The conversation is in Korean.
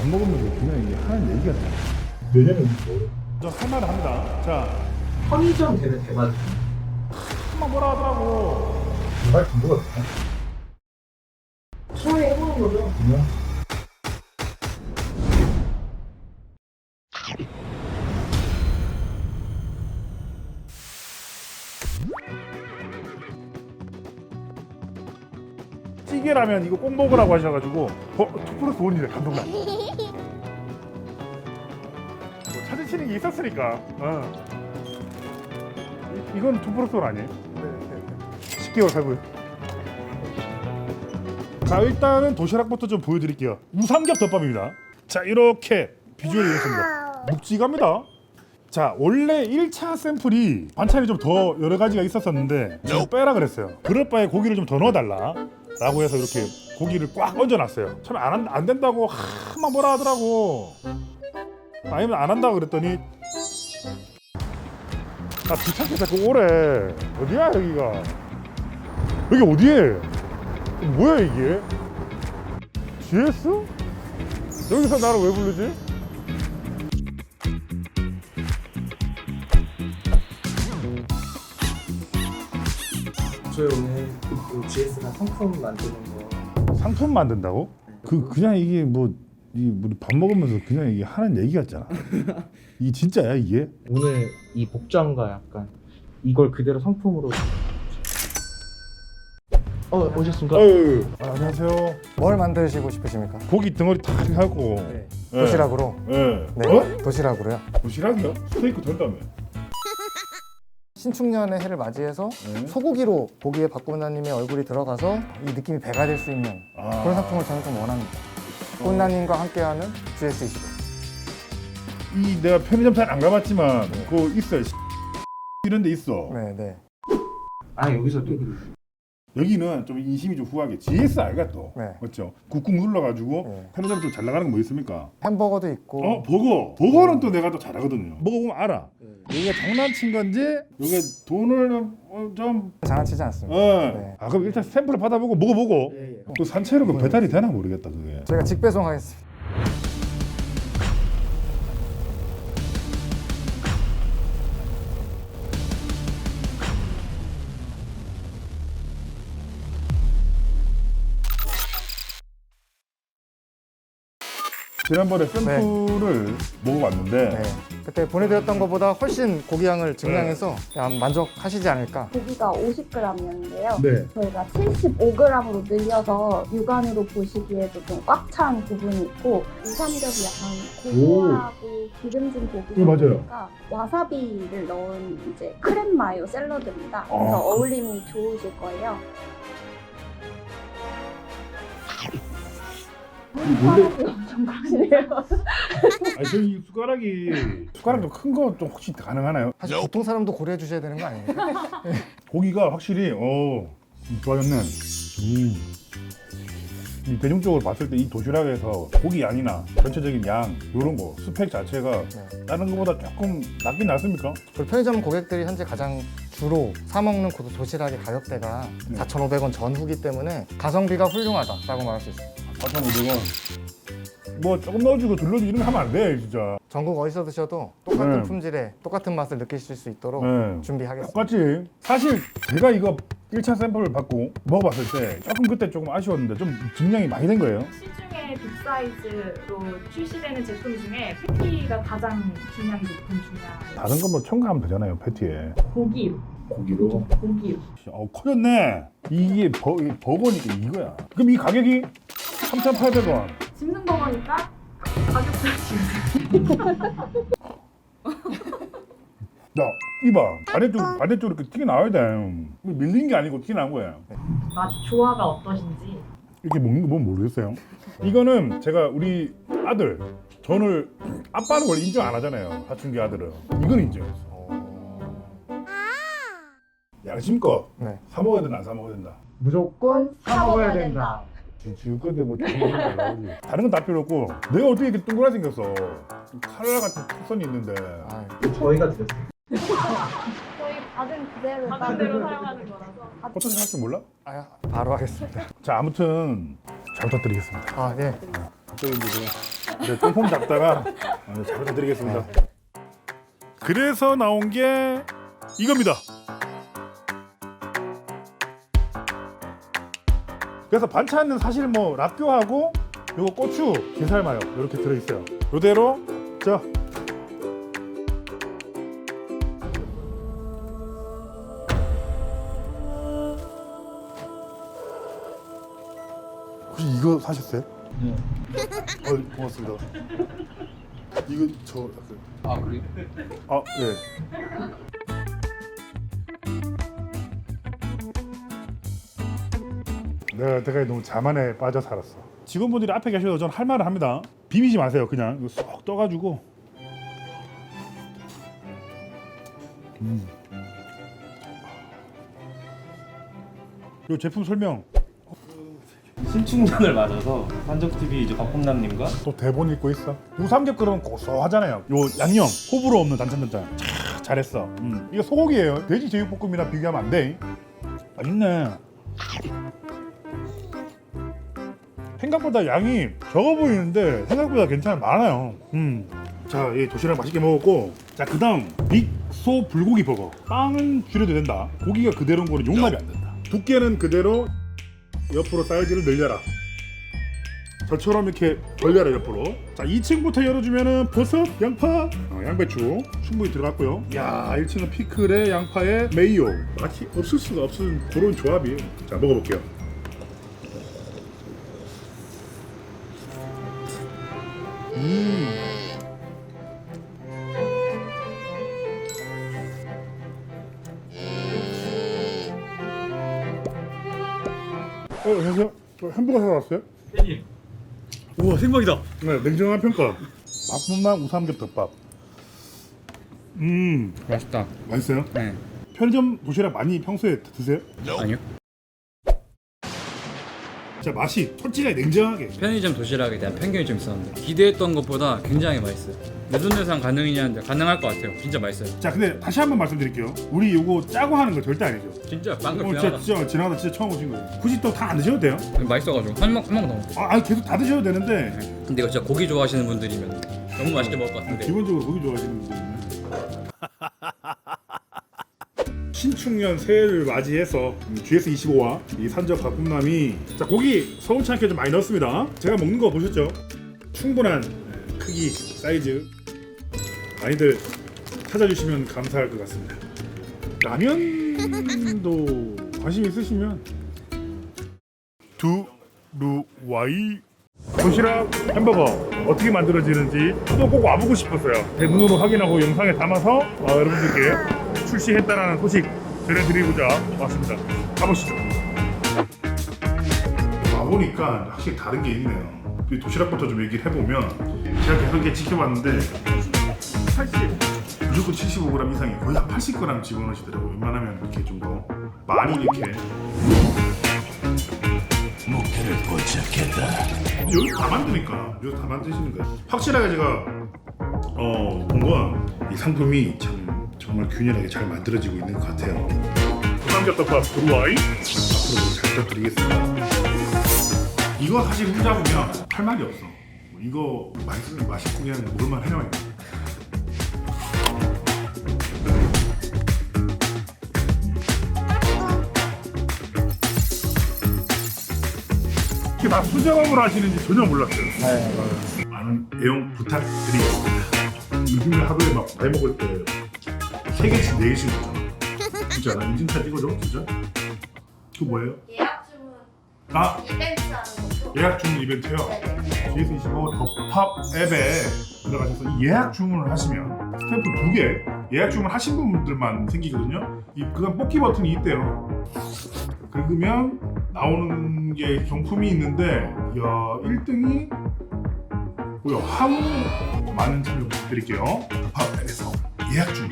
밥 먹으면서 그냥 이게 하는 얘기 같아. 내년은 뭐? 저할 말을 합니다. 자, 편의점 되는 대만 한번 뭐라 하더라고. 정말 궁금하다 트라이 해보는 거죠. 그냥 찌개라면 이거 꼭 먹으라고 하셔가지고 어? 투 플러스 원이래 감동나. 뭐 찾으시는 게 있었으니까. 어. 이, 이건 투 플러스 원 아니에요? 10개월 살고요. 자 일단은 도시락부터 좀 보여드릴게요. 우삼겹 덮밥입니다. 자 이렇게 비주얼이 이렇습니다. 묵직합니다. 자 원래 1차 샘플이 반찬이 좀 더 여러 가지가 있었었는데 좀 빼라 그랬어요. 그럴 바에 고기를 좀 더 넣어달라. 라고 해서 이렇게 고기를 꽉 얹어놨어요. 처음에 안, 한- 안 된다고 한만 뭐라 하더라고. 아니면 안 한다고 그랬더니 나 귀찮게 자꾸 오래. 어디야 여기가? 여기 어디에? 뭐야 이게? GS? 여기서 나를 왜 부르지? 저희 오늘 그 GS가 상품 만드는 거 상품 만든다고? 그 그냥 이게 뭐 이 우리 밥 먹으면서 그냥 이게 하는 얘기 같잖아. 이게 진짜야 이게? 오늘 이 복장과 약간 이걸 그대로 상품으로 어 오셨습니까? 아, 안녕하세요. 뭘 만드시고 싶으십니까? 고기 덩어리 탁 하고. 네. 예. 도시락으로. 예. 네, 어? 도시락으로요. 도시락이요? 스테이크 된다며. 신축년의 해를 맞이해서 네. 소고기로 고기에 박군나님의 얼굴이 들어가서 이 느낌이 배가 될 수 있는 아. 그런 상품을 저는 좀 원합니다. 군나님과 함께하는 GS25. 이 내가 편의점 잘 안 가봤지만 그거 있어 요. 이런 데 있어. 네, 네. 아 여기서 또 여기는 좀 인심이 좀 후하게 GSR가 또 네. 맞죠? 꾹꾹 눌러가지고 네. 편의점 좀 잘 나가는 거 뭐 있습니까? 햄버거도 있고 어 버거 버거는 또 내가 또 잘하거든요. 먹어보면 알아. 여기가 장난친 건지 여기 돈을 어, 좀 장난치지 않습니다. 어. 네. 아 그럼 일단 샘플을 받아보고 먹어보고 예, 예. 또 산채로 그 배달이 되나 모르겠다 그게. 저희가 직배송하겠습니다. 지난번에 샘플을 먹어봤는데 네. 그때 보내드렸던 것보다 훨씬 고기 양을 증량해서 아마 만족하시지 않을까. 고기가 50g이었는데요. 네. 저희가 75g으로 늘려서 육안으로 보시기에도 좀 꽉 찬 부분이 있고 우삼겹이 약간 고소하고 기름진 고기다 네, 맞아요. 보니까 와사비를 넣은 이제 크랩 마요 샐러드입니다. 그래서 아. 어울림이 좋으실 거예요. 숟가락이 엄청 크시네요. 아니 저이 숟가락이 숟가락 좀 큰 거 좀 혹시 가능하나요? 사실 보통 사람도 고려해 주셔야 되는 거 아닙니까? 고기가 확실히 어 좋아졌네. 음. 이 대중적으로 봤을 때 이 도시락에서 고기 양이나 전체적인 양 이런 거 스펙 자체가 네. 다른 것보다 조금 낮긴 낮습니까? 그리고 편의점 고객들이 현재 가장 주로 사 먹는 고- 도시락의 가격대가 네. 4,500원 전후기 때문에 가성비가 훌륭하다라고 말할 수 있습니다. 4,500원. 뭐 조금 넣어주고 둘러주고 이런 거 하면 안 돼, 진짜. 전국 어디서 드셔도 똑같은 네. 품질에 똑같은 맛을 느끼실 수 있도록 네. 준비하겠습니다. 똑같지. 사실 제가 이거 1차 샘플을 받고 먹어봤을 때 조금 그때 조금 아쉬웠는데 좀 증량이 많이 된 거예요. 시중에 빅사이즈로 출시되는 제품 중에 패티가 가장 중량이 높은 중량. 다른 건 뭐 첨가하면 되잖아요, 패티에. 고기, 고기로. 고기. 어, 커졌네. 이게 버, 이게 버거니까 이거야. 그럼 이 가격이 3,800원. 집는 버거니까 지금 야, 이봐. 반대쪽, 반대쪽으로 이렇게 튀겨 나와야 돼. 밀린 게 아니고 튀겨 나온 거야. 맛 조화가 어떠신지. 이렇게 먹는 거 보면 모르겠어요. 이거는 제가 우리 아들, 전을, 아빠는 원래 인정 안 하잖아요. 사춘기 아들은. 이건 인정했어. 양심껏 네. 사 먹어야 된다, 안 사 먹어야 된다. 무조건 사 먹어야 된다. 지금 건데 뭐 다른 건 다 필요 없고 내가 어떻게 이렇게 동그랗게 생겼어 칼라 같은 턱선이 있는데 아, 저희가 드렸어요. 저희 받은 그대로 반대로 사용하는 거라서. 어떻게 생각할 줄 몰라? 아, 바로 하겠습니다. 자 아무튼 잘 부탁드리겠습니다 아, 예. 저희 이제 네, 똥폼 잡다가 어, 잘 부탁드리겠습니다. 그래서 나온 게 이겁니다. 그래서 반찬은 사실 뭐 라뼈하고 요거 고추, 게살마요 이렇게 들어있어요. 요대로 자 혹시 이거 사셨어요? 네. 어, 고맙습니다. 이거 저 약간 아 그래요? 아 예. 내가 내가 너무 자만에 빠져 살았어. 직원분들이 앞에 계셔도 전할 말을 합니다. 비비지 마세요. 그냥 이거 쏙 떠가지고. 음. 이 제품 설명 신축년을 맞아서 산적TV 이제 박홍남님과 또 대본 읽고 있어. 우삼겹 그러면 고소하잖아요. 요 양념 호불호 없는 단짠단짠. 차, 잘했어. 음. 이거 소고기예요. 돼지 제육볶음이랑 비교하면 안 돼. 맛있네. 생각보다 양이 적어 보이는데 생각보다 괜찮아 많아요. 음. 자, 이 도시락 맛있게 먹었고, 자 그다음 빅소 불고기 버거. 빵은 줄여도 된다. 고기가 그대로인 거는 용납이 안 된다. 두께는 그대로 옆으로 사이즈를 늘려라. 저처럼 이렇게 벌려라 옆으로. 자, 2층부터 열어주면은 버섯, 양파, 어, 양배추 충분히 들어갔고요. 야, 1층은 피클에 양파에 메이오. 맛이 없을 수가 없는 그런 조합이에요. 자, 먹어볼게요. 어, 안녕하세요. 저 햄버거 사러 왔어요? 우와 생방이다 네, 냉정한 평가. 밥문만 우삼겹 덮밥. 음, 맛있다. 맛있어요? 네. 편의점 도시락 많이 평소에 드세요? 아니요. 자, 맛이 솔직하게 냉정하게. 편의점 도시락에 대한 편견이 좀 있었는데 기대했던 것보다 굉장히 맛있어요. 내돈내산 가능이냐는데 가능할 것 같아요. 진짜 맛있어요. 자, 근데 다시 한번 말씀드릴게요. 우리 이거 짜고 하는 거 절대 아니죠. 진짜 빵긋 어, 진짜, 비하다. 진짜 지나가다 진짜 처음 오신 거예요. 굳이 또 다 안 드셔도 돼요. 맛있어가지고 한먹 한먹 더 먹어. 아, 아니, 계속 다 드셔도 되는데 근데 이거 진짜 고기 좋아하시는 분들이면 너무 맛있게 먹을 것 같은데. 기본적으로 고기 좋아하시는 분들은 신축년 새해를 맞이해서 음, GS25와 이 산적 가꿈남이 자 고기 서운치 않게 좀 많이 넣었습니다. 제가 먹는 거 보셨죠? 충분한 예, 크기 사이즈. 많이들 찾아주시면 감사할 것 같습니다. 라면도 관심 있으시면. 두루와이. 도시락 햄버거 어떻게 만들어지는지 또 꼭 와보고 싶었어요. 제 눈으로 확인하고 영상에 담아서 어, 여러분들께 출시했다는 소식 전해드리고자 왔습니다. 가보시죠. 와보니까 확실히 다른 게 있네요. 이 도시락부터 좀 얘기를 해보면 제가 계속 이렇게 지켜봤는데 80, 무조건 75g 이상이 거의 한 80g 집어넣으시더라고요. 웬만하면 이렇게 좀 더 많이 이렇게 여기 다 만드니까 여기 다 만드시는 거예요. 확실하게 제가 어, 본건 이 상품이 참 정말 균열하게 잘 만들어지고 있는 것 같아요. 삼겹덮밥 두루와이 앞으로도 잘 부탁드리겠습니다. 이거 사실 혼자 보면 할 말이 없어. 이거 맛있으면 맛있고 그냥 먹을만 해요. 이렇게 다 수작업을 하시는지 전혀 몰랐어요. 네. 많은 애용 부탁드리겠습니다. 요즘에 하루에 막 많이 먹을 때 세 개씩 네 개씩 먹잖아. 진짜 나 인증샷 찍어줘, 진짜. 그 뭐예요? 예약 주문 아 이벤트 하는 거죠? 예약 주문 이벤트요. 네네. GS25 덮밥 앱에 들어가셔서 이 예약 주문을 하시면 스탬프 두 개 예약 주문 하신 분들만 생기거든요. 이 그다음 뽑기 버튼이 있대요. 긁으면 나오는 게 경품이 있는데 야 1등이 뭐야 하우 많은 참여 부탁드릴게요. 덮밥 앱에서 예약 주문